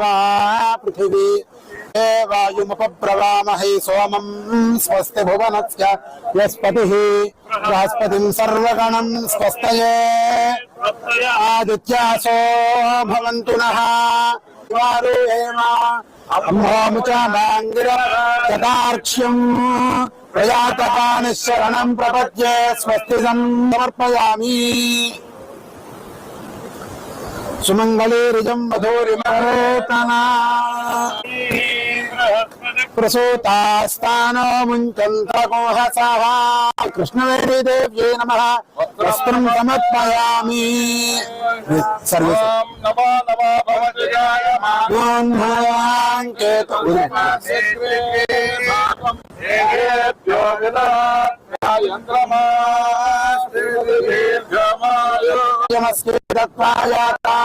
वा पृथिवी देवायुमुपब्रवामहे सोमं स्वस्ति भुवनस्य यस्पतिः बृहस्पतिं सर्वगणं स्वस्तये। आदित्यासो भवन्तु नः। चतार्क्ष्यम् प्रयातपानिशरणं प्रपद्ये स्वस्ति समर्पयामि सुमङ्गलीरिजं वधूरिमरेतना। ప్రసూతాస్థానో ముంచంతకోహసః కృష్ణవేణిదేవ్యై నమః. వస్త్రం సమర్పయామి. సర్వే నమో నమో భవజయాయ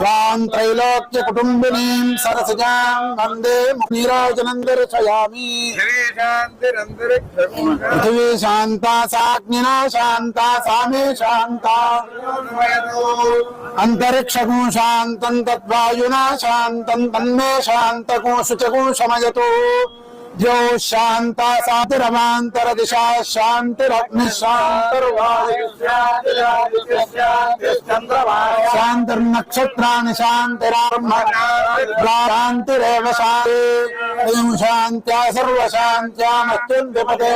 त्वां त्रैलोक्य कुटुम्बिनीं सरसजां वन्दे नीराजनं दर्शयामि पृथिवी शान्ता साग्निना शान्ता सामे शान्ता अन्तरिक्षगुं शान्तं तद्वायुना शान्तं तन्मे शान्तगुं शुचगुं शमयतु द्यौ शान्ता शान्तिरवान्तरदिशा शान्तिरग्निः शान्तिर्वायु शान्तिर्नक्षत्राणि शान्तिराब्रह्म शान्तिरेव शान्ति अयं शान्त्या सर्वशान्त्या मृत्युञ्जपते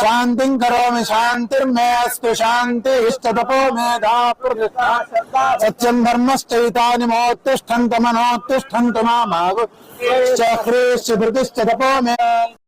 शान्तिं करोमि शान्तिर्मे अस्तु शान्ति इष्टतपो मेधा प्रतिष्ठा सत्यं धर्मश्चैतानि मोत्तिष्ठन्तमनोत्तिष्ठन्तु मामागु ह्रीश्च धृतिश्च तपो मे